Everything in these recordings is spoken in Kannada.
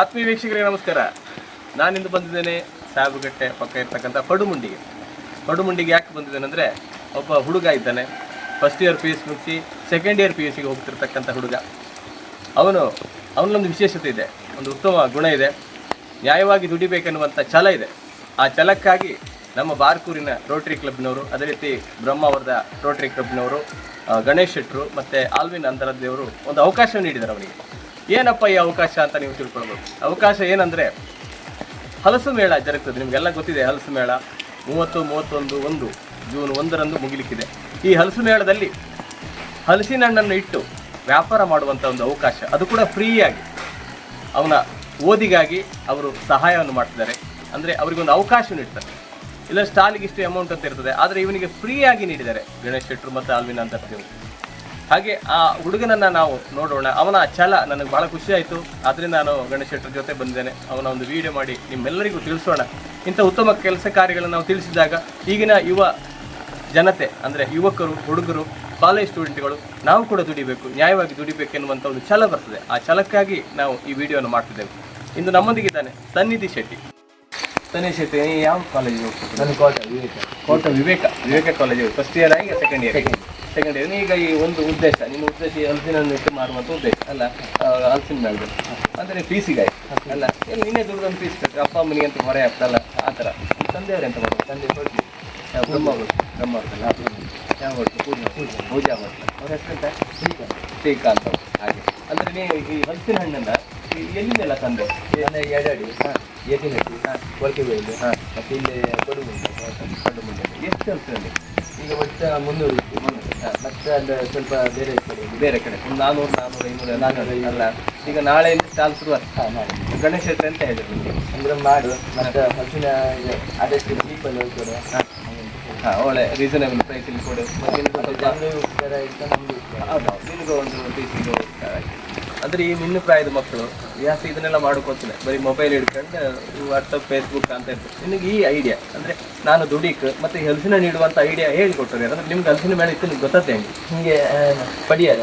ಆತ್ಮೀಯ ವೀಕ್ಷಕರಿಗೆ ನಮಸ್ಕಾರ. ನಾನಿಂದು ಬಂದಿದ್ದೇನೆ ಸಾಬುಗಟ್ಟೆ ಪಕ್ಕ ಇರ್ತಕ್ಕಂಥ ಪಡುಮುಂಡಿಗೆ. ಪಡುಮುಂಡಿಗೆ ಯಾಕೆ ಬಂದಿದ್ದೇನೆ ಅಂದರೆ ಒಬ್ಬ ಹುಡುಗ ಇದ್ದಾನೆ. First year P U C ಮುಗಿಸಿ ಸೆಕೆಂಡ್ ಇಯರ್ ಪಿ ಯು ಸಿಗೆ ಹೋಗ್ತಿರ್ತಕ್ಕಂಥ ಹುಡುಗ. ಅವನು ಅವನೊಂದು ವಿಶೇಷತೆ ಇದೆ, ಒಂದು ಉತ್ತಮ ಗುಣ ಇದೆ. ನ್ಯಾಯವಾಗಿ ದುಡಿಬೇಕೆನ್ನುವಂಥ ಛಲ ಇದೆ. ಆ ಛಲಕ್ಕಾಗಿ ನಮ್ಮ ಬಾರ್ಕೂರಿನ ರೋಟರಿ ಕ್ಲಬ್ನವರು ಅದೇ ರೀತಿ ಬ್ರಹ್ಮಾವರದ ರೋಟರಿ ಕ್ಲಬ್ನವರು ಗಣೇಶ್ ಶೆಟ್ಟರು ಮತ್ತು ಆಲ್ವಿನ್ ಅಂತರದೇವರು ಒಂದು ಅವಕಾಶ ನೀಡಿದ್ದಾರೆ ಅವನಿಗೆ. ಏನಪ್ಪ ಈ ಅವಕಾಶ ಅಂತ ನೀವು ತಿಳ್ಕೊಳ್ಬೋದು ಅವಕಾಶ ಏನಂದರೆ ಹಲಸು ಮೇಳ ಜರುಗ್ತದೆ. ನಿಮಗೆಲ್ಲ ಗೊತ್ತಿದೆ ಹಲಸು ಮೇಳ ಮೂವತ್ತು, ಮೂವತ್ತೊಂದು, ಒಂದು, ಜೂನ್ ಒಂದರಂದು ಮುಗಿಲಿಕ್ಕಿದೆ. ಈ ಹಲಸು ಮೇಳದಲ್ಲಿ ಹಲಸಿನ ಹಣ್ಣನ್ನು ಇಟ್ಟು ವ್ಯಾಪಾರ ಮಾಡುವಂಥ ಒಂದು ಅವಕಾಶ, ಅದು ಕೂಡ ಫ್ರೀಯಾಗಿ. ಅವನ ಓದಿಗಾಗಿ ಅವರು ಸಹಾಯವನ್ನು ಮಾಡ್ತಿದ್ದಾರೆ. ಅಂದರೆ ಅವರಿಗೊಂದು ಅವಕಾಶ ನೀಡ್ತಾರೆ. ಇಲ್ಲ, ಸ್ಟಾಲಿಗೆ ಇಷ್ಟು ಅಮೌಂಟ್ ಅಂತ ಇರ್ತದೆ. ಆದರೆ ಇವನಿಗೆ ಫ್ರೀಯಾಗಿ ನೀಡಿದ್ದಾರೆ. ಗಣೇಶ್ ಶೆಟ್ಟರು ಮತ್ತು ಆಲ್ವಿನ್ ಅಂತರ್ದೇವರು ಹಾಗೆ ಆ ಹುಡುಗನನ್ನ ನಾವು ನೋಡೋಣ. ಅವನ ಛಲ ನನಗೆ ಬಹಳ ಖುಷಿ ಆಯ್ತು. ಅದರಿಂದ ನಾನು ಗಣೇಶ್ ಶೆಟ್ಟರ್ ಜೊತೆ ಬಂದಿದ್ದೇನೆ. ಅವನ ಒಂದು ವಿಡಿಯೋ ಮಾಡಿ ನಿಮ್ಮೆಲ್ಲರಿಗೂ ತಿಳಿಸೋಣ. ಇಂಥ ಉತ್ತಮ ಕೆಲಸ ಕಾರ್ಯಗಳನ್ನು ನಾವು ತಿಳಿಸಿದಾಗ ಈಗಿನ ಯುವ ಜನತೆ ಅಂದರೆ ಯುವಕರು ಹುಡುಗರು ಕಾಲೇಜ್ ಸ್ಟೂಡೆಂಟ್ಗಳು ನಾವು ಕೂಡ ದುಡಿಬೇಕು ನ್ಯಾಯವಾಗಿ ದುಡಿಬೇಕು ಎನ್ನುವಂಥ ಒಂದು ಛಲ ಬರ್ತದೆ. ಆ ಛಲಕ್ಕಾಗಿ ನಾವು ಈ ವಿಡಿಯೋನ ಮಾಡ್ತಿದ್ದೇವೆ. ಇಂದು ನಮ್ಮೊಂದಿಗಿದ್ದಾನೆ ಸನ್ನಿಧಿ ಶೆಟ್ಟಿ. ಸನ್ನಿಧಿ ಶೆಟ್ಟಿ ಯಾವ ಕಾಲೇಜಿಗೆ ಹೋಗ್ತದೆ ನನ್ನ Kota Viveka. Kota Viveka. Viveka college first year ಆಗಿ ಸೆಕೆಂಡ್ ಇಯರ್ ಇಯರ್ ಈಗ ಈ ಒಂದು ಉದ್ದೇಶ ನಿಮ್ಮ ಉದ್ದೇಶ ಈ ಹಲಸಿನನ್ನು ಇಟ್ಟು ಮಾರುವಂಥ ಉದ್ದೇಶ ಅಲ್ಲ? ಹಲಸಿನ ಮೇಲೆ ಅಂದರೆ ಫೀಸಿಗಾಯ್ತು ಅಲ್ಲ? ಏನು ನಿನ್ನೆ ದುಡ್ದೊಂದು ಫೀಸ್ ಕಟ್ಟಿ ಅಪ್ಪ ಅಮ್ಮನಿಗೆ ಅಂತ ಹೊರೆ ಆಗ್ತಲ್ಲ ಆ ಥರ ತಂದೆಯವ್ರು ಎಂತ ಮಾಡೋದು ತಂದೆ ಕೊಡ್ತೀವಿ ಯಾವ ಬ್ರಹ್ಮ ಹೋಗಿ ಬ್ರಹ್ಮ ಯಾವ ಹೋಗ್ತು ಪೂಜೆ ಪೂಜಾ ಮಾಡ್ತಾರೆ ಅವ್ರ ಹೆಸರಂತ ಅಂತ ಟೀಕ ಅಂತ ಹಾಗೆ. ಅಂದರೆ ನೀವು ಈ ಹಲಸಿನ ಹಣ್ಣನ್ನು ಎಲ್ಲಿಂದೆಲ್ಲ ತಂದೆ? ಎಡಾಡಿ. ಹಾಂ. ಕೊಳಕೆ ಬೆಳೆದು ಹಾಂ. ಮತ್ತು ಇಲ್ಲಿ ಕೊಡುಗುಂಟೆ. ಕಡು ಎಷ್ಟು ಹಲಸಿನಲ್ಲಿ ಈಗ ಒಟ್ಟು ಮುನ್ನೂರು ಮತ್ತೆ ಅಲ್ಲಿ ಸ್ವಲ್ಪ ಬೇರೆ ಕಡೆ ಬೇರೆ ಕಡೆ. ಒಂದು ನಾನ್ನೂರು ನಾನ್ನೂರು ಐನೂರು ನಾನ್ನೂರು ಅಲ್ಲ ಈಗ ನಾಳೆಯಿಂದ ಸ್ಟಾಲ್ ಶುರು ಆಗ್ತಾ ಮಾಡಿ. ಗಣೇಶ ಹತ್ರ ಅಂತ ಹೇಳಿದ್ರು. ನಿಮಗೆ ಅಂದ್ರೆ ಮಾಡು. ಮತ್ತೆ ಹಸಿನ ಆದಷ್ಟು ಅದಷ್ಟು ಚೀಪಲ್ಲಿ ಹಾ. ಹಾಂ ಒಳ್ಳೆ ರೀಸನೇಬಲ್ ಪ್ರೈಸಲ್ಲಿ ಕೊಡು. ಮತ್ತೆ ನಿಮ್ಗೆ ಸ್ವಲ್ಪ ಜನರು ಉಪಕಾರ ಹೌದು ನಿನಗೂ ಒಂದು ಟೀಚಿಂಗು ಅಂದರೆ ಈ ನಿನ್ನ ಪ್ರಾಯದ ಮಕ್ಕಳು ಜಾಸ್ತಿ ಇದನ್ನೆಲ್ಲ ಮಾಡೋಕ್ಕೋತಿಲ್ಲ ಬರೀ ಮೊಬೈಲ್ ಹಿಡ್ಕೊಂಡು ವಾಟ್ಸಪ್ ಫೇಸ್ಬುಕ್ ಅಂತ ಇರ್ತದೆ ನಿನಗೆ ಈ ಐಡಿಯಾ ಅಂದರೆ ನಾನು ದುಡಿಕ್ ಮತ್ತು ಹೆಲ್ಸಿನ ನೀಡುವಂಥ ಐಡಿಯಾ ಹೇಳಿಕೊಟ್ಟರೆ ಅಂದರೆ ನಿಮ್ಗೆ ಹಲಸಿನ ಮೇಲೆ ಇತ್ತು ನಿಮ್ಗೆ ಗೊತ್ತತ್ತೆ ಹೆಂಗೆ ಹಿಂಗೆ ಪಡಿಯಾರ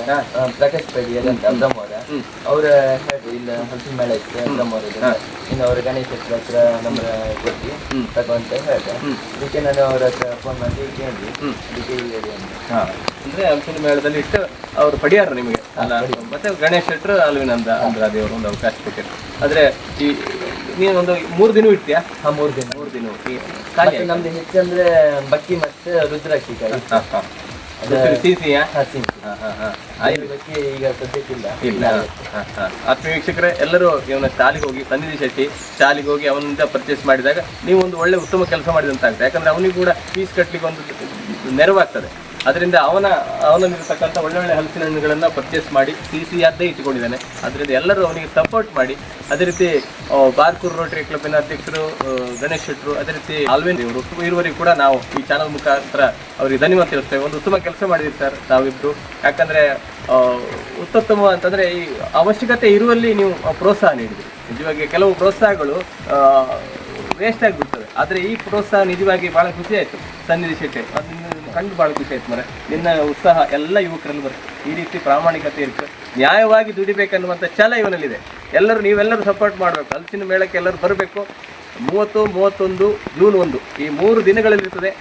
ಪ್ರಕಾಶ್ ಪಡಿಯರ್ ಅಂತ ಹ್ಮ್. ಅವ್ರ. ಹೇಳಿ ಇಲ್ಲ ಹಲಸಿನ ಮೇಳ ಇತ್ತು ಬ್ರಹ್ಮವರದ ಇನ್ನು ಅವ್ರ ಗಣೇಶ ಹತ್ರ ಹತ್ರ ನಮ್ಮ ಕೊಟ್ಟು ತಗೊಂತ ಹೇಳ್ದೆ. ಅದಕ್ಕೆ ನಾನು ಅವ್ರ ಹತ್ರ ಫೋನ್ ಮಾಡಿ ಕೇಳಿ. ಅದಕ್ಕೆ ಹೇಳಿ ಅಂತ. ಹಾಂ. ಅಂದರೆ ಹಲಸಿನ ಮೇಳದಲ್ಲಿ ಇಟ್ಟು ಅವ್ರು ಪಡಿಯಾರ ನಿಮಗೆ? ಅಲ್ಲ ಮತ್ತೆ ಗಣೇಶ್ ಶೆಟ್ರು ಅಲ್ವಿನಂದ ಅಂದ್ರ ದೇವರು ಒಂದು ಅವಕಾಶ ಕೊಟ್ಟಿದ್ರು. ಆದ್ರೆ ಈ ನೀನು ಒಂದು ಮೂರು ದಿನ ಇಡ್ತೀಯಾ? ಹಾ ಮೂರು ದಿನ. ಮೂರು ದಿನ ಈ ಖಾಲಿ ನಮ್ದು ಹೆಚ್ಚಂದ್ರೆ ಬಕ್ಕಿ ಮತ್ತೆ ರುದ್ರಾಕ್ಷಿ ಕಾಯಿ. ಹಾ ಹಾ ಹಾಂ. ವೀಕ್ಷಕರೇ ಎಲ್ಲರೂ ಇವನ ಶಾಲೆಗೆ ಹೋಗಿ ಸನ್ನಿಧಿ ಶೆಟ್ಟಿ ಶಾಲೆಗೆ ಹೋಗಿ ಅವನಿಂದ ಪರ್ಚೇಸ್ ಮಾಡಿದಾಗ ನೀವು ಒಂದು ಒಳ್ಳೆ ಉತ್ತಮ ಕೆಲಸ ಮಾಡಿದಂತಾಗುತ್ತೆ ಆಗ್ತದೆ ಯಾಕಂದ್ರೆ ಅವನಿಗೆ ಕೂಡ ಫೀಸ್ ಕಟ್ಟಲಿಕ್ಕೆ ಒಂದು ನೆರವಾಗ್ತದೆ. ಅದರಿಂದ ಅವನ, ಅವನಲ್ಲಿರ್ತಕ್ಕಂಥ ಒಳ್ಳೊಳ್ಳೆ ಹಲಸಿನ ಹಣ್ಣುಗಳನ್ನು ಪರ್ಚೇಸ್ ಮಾಡಿ ಸಿ ಸಿ ಅದ್ದೇ ಇಟ್ಟುಕೊಂಡಿದ್ದಾನೆ. ಅದರಿಂದ ಎಲ್ಲರೂ ಅವನಿಗೆ ಸಪೋರ್ಟ್ ಮಾಡಿ, ಅದೇ ರೀತಿ ಬಾರ್ಕೂರು ರೋಟರಿ ಕ್ಲಬ್ಬಿನ ಅಧ್ಯಕ್ಷರು ಗಣೇಶ್ ಶೆಟ್ಟರು, ಅದೇ ರೀತಿ ಆಲ್ವೇನ್ ಇವರು ಇರುವವರೆಗೂ ಕೂಡ ನಾವು ಈ ಚಾನಲ್ ಮುಖಾಂತರ ಅವರಿಗೆ ಧನ್ಯವಾದ ತಿಳಿಸ್ತೇವೆ. ಒಂದು ಉತ್ತಮ ಕೆಲಸ ಮಾಡಿದ್ದೀವಿ ಸರ್ ತಾವಿಬ್ರು ಯಾಕಂದ್ರೆ ಉತ್ತಮ ಅಂತಂದ್ರೆ ಈ ಅವಶ್ಯಕತೆ ಇರುವಲ್ಲಿ ನೀವು ಪ್ರೋತ್ಸಾಹ ನೀಡಿದ್ರಿ. ನಿಜವಾಗಿ ಕೆಲವು ಪ್ರೋತ್ಸಾಹಗಳು ವೇಸ್ಟ್ ಆಗಿಬಿಡ್ತವೆ ಆದರೆ ಈ ಪ್ರೋತ್ಸಾಹ ನಿಜವಾಗಿ ಭಾಳ ಖುಷಿ ಆಯಿತು. ಸನ್ನಿಧಿ ಶೆಟ್ಟಿ ಕಂಡು ಬಹಳ ಖುಷಿ ಆಯ್ತು ಮರೆ ನಿನ್ನ ಉತ್ಸಾಹ ಎಲ್ಲ ಯುವಕರಲ್ಲಿ ಬರುತ್ತೆ. ಈ ರೀತಿ ಪ್ರಾಮಾಣಿಕತೆ ಇರುತ್ತೆ ನ್ಯಾಯವಾಗಿ ದುಡಿಬೇಕನ್ನುವಂಥ ಛಲ ಇವನಲ್ಲಿದೆ. ಎಲ್ಲರೂ ನೀವೆಲ್ಲರೂ ಸಪೋರ್ಟ್ ಮಾಡಬೇಕು. ಹಲಸಿನ ಮೇಳಕ್ಕೆ ಎಲ್ಲರೂ ಬರಬೇಕು. ಮೂವತ್ತು, ಮೂವತ್ತೊಂದು, ಜೂನ್ ಒಂದು. ಈ ಮೂರು ದಿನಗಳಲ್ಲಿರ್ತದೆ.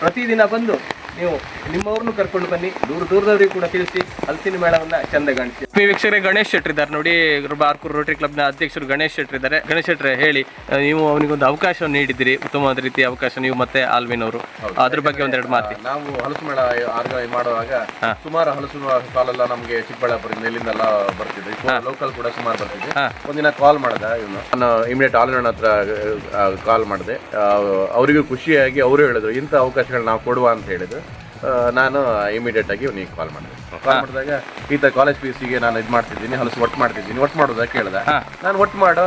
ಪ್ರತಿದಿನ ಬಂದು ನೀವು ನಿಮ್ಮವ್ರನ್ನು ಕರ್ಕೊಂಡು ಬನ್ನಿ. ದೂರ ದೂರದವ್ರಿಗೆ ಕೂಡ ತಿಳಿಸಿ ಹಲಸಿನ ಮೇಳವನ್ನ ಚಂದ ಕಾಣಿಸಿ ವೀಕ್ಷಕರೇ ಗಣೇಶ್ ಶೆಟ್ಟರ್ ಇದ್ದಾರೆ. ನೋಡಿ ಬಾರ್ಕೂರ್ ರೋಟರಿ ಕ್ಲಬ್ನ ಅಧ್ಯಕ್ಷರು ಗಣೇಶ್ ಶೆಟ್ಟರ್ ಇದ್ದಾರೆ. ಗಣೇಶ್ ಶೆಟ್ಟರ್ ಹೇಳಿ ನೀವು ಅವನಿಗೊಂದು ಅವಕಾಶ ನೀಡಿದ್ರಿ ಉತ್ತಮವಾದ ರೀತಿಯ ಅವಕಾಶ ನೀವು ಮತ್ತೆ ಆಲ್ವಿನ್ ಅವರು. ಅದ್ರ ಬಗ್ಗೆ ಒಂದೆರಡು ಮಾತಿ. ನಾವು ಹಲಸು ಮೇಳ ಆರ್ಗನೈಸ್ ಮಾಡುವಾಗ ಸುಮಾರು ಹಲಸು ಕಾಲೆಲ್ಲ ನಮಗೆ ಚಿಕ್ಕಬಳ್ಳಾಪುರದಿಂದ ಇಲ್ಲಿಂದೆಲ್ಲ ಬರ್ತಿದೆ. ಲೋಕಲ್ ಕೂಡ ಸುಮಾರು ಬರ್ತಿದೆ. ಒಂದಿನ ಕಾಲ್ ಮಾಡದ ಇವನು. ನಾನು ಇಮಿಡಿಯೇಟ್ ಆಲ್ವಿನ್ ಹತ್ರ ಕಾಲ್ ಮಾಡಿದೆ. ಅವರಿಗೂ ಖುಷಿಯಾಗಿ ಅವರು ಹೇಳಿದ್ರು ಇಂಥ ಅವಕಾಶಗಳು ನಾವು ಕೊಡುವ ಅಂತ ಹೇಳಿದ್ರು. ನಾನು ಇಮಿಡಿಯೇಟ್ ಆಗಿ ಇವನಿಗೆ ಕಾಲ್ ಮಾಡಿದೆ ಕಾಲ್ ಮಾಡಿದಾಗ ಈ ಥರ ಕಾಲೇಜ್ ಫೀಸಿಗೆ ನಾನು ಇದು ಮಾಡ್ತಿದ್ದೀನಿ ಹಲಸು ಒಟ್ಟು ಮಾಡ್ತಿದ್ದೀನಿ. ಒಟ್ಟು ಮಾಡೋದ ಕೇಳ್ದೆ. ನಾನು ಒಟ್ಟು ಮಾಡು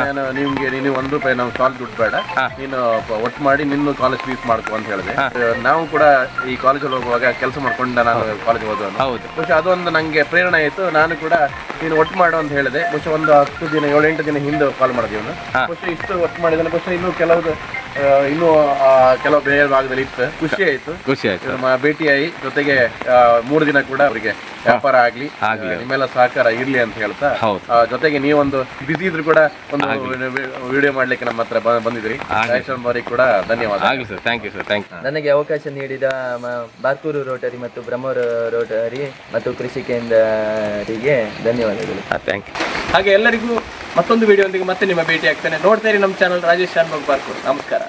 ನಾನು ನಿಮ್ಗೆ ನೀನು ಒಂದು ರೂಪಾಯಿ ನಾವು ಕಾಲ್ ದುಡ್ಡು ಬೇಡ. ನೀನು ಒಟ್ಟು ಮಾಡಿ ನಿನ್ನ ಕಾಲೇಜ್ ಫೀಸ್ ಮಾಡ್ಕೊ ಅಂತ ಹೇಳಿದೆ. ನಾವು ಕೂಡ ಈ ಕಾಲೇಜಲ್ಲಿ ಹೋಗುವಾಗ ಕೆಲಸ ಮಾಡ್ಕೊಂಡು ನಾನು ಕಾಲೇಜ್ ಓದೋನು ಹೌದು. ಬಹುಶಃ ಅದೊಂದು ನನಗೆ ಪ್ರೇರಣೆ ಆಯಿತು. ನಾನು ಕೂಡ ನೀನು ಒಟ್ಟು ಮಾಡು ಅಂತ ಹೇಳಿದೆ. ಬಹುಶಃ ಒಂದು ಹತ್ತು ದಿನ ಏಳು ಎಂಟು ದಿನ ಹಿಂದೆ ಕಾಲ್ ಮಾಡಿದೆ ಇವನು. ಬಹುಶಃ ಇಷ್ಟು ಒಟ್ಟು ಮಾಡಿದಾನೆ. ಬಹುಶಃ ಇನ್ನೂ ಕೆಲವು ಇನ್ನೂ ಆ, ಕೆಲವು ಬೇರೆ ಭಾಗದಲ್ಲಿ ಇತ್ತು. ಖುಷಿ ಆಯ್ತು. ಖುಷಿ ಆಯ್ತು. ನಮ್ಮ ಭೇಟಿಯಾಗಿ ಜೊತೆಗೆ ಆ, ಮೂರು ದಿನ ಕೂಡ ಅವರಿಗೆ ವ್ಯಾಪಾರ ಆಗ್ಲಿ ನಿಮ್ಮೆಲ್ಲ ಸಹಕಾರ ಇರ್ಲಿ ಅಂತ ಹೇಳ್ತಾ ಜೊತೆಗೆ ನೀವೊಂದು ಬಿಸಿ ಇದ್ರು ಕೂಡ ಒಂದು ವಿಡಿಯೋ ಮಾಡ್ಲಿಕ್ಕೆ ನಮ್ಮ ಹತ್ರ ಬ- ಬಂದಿದ್ರಿ ಅವರಿಗೆ ಕೂಡ ಧನ್ಯವಾದ. ಆಗಲಿ sir. Thank you sir thank you ನನಗೆ ಅವಕಾಶ ನೀಡಿದ ಬಾರ್ಕೂರು ರೋಟರಿ ಮತ್ತು ಬ್ರಹ್ಮೂರು ರೋಟರಿ ಮತ್ತು ಕೃಷಿ ಕೇಂದ್ರರಿಗೆ ಧನ್ಯವಾದಗಳು. ಥ್ಯಾಂಕ್ ಯು ಹಾಗೆ ಎಲ್ಲರಿಗೂ ಮತ್ತೊಂದು ವಿಡಿಯೋದೊಂದಿಗೆ ಮತ್ತೆ ನಿಮ್ಮ ಭೇಟಿ ಆಗ್ತೇನೆ ನೋಡ್ತಾ ಇರಿ ನಮ್ಮ ಚಾನಲ್ ರಾಜೇಶ್ ಶಾನ್ಭೋಗ್ ಬಾರ್ಕೂರ್ ನಮಸ್ಕಾರ.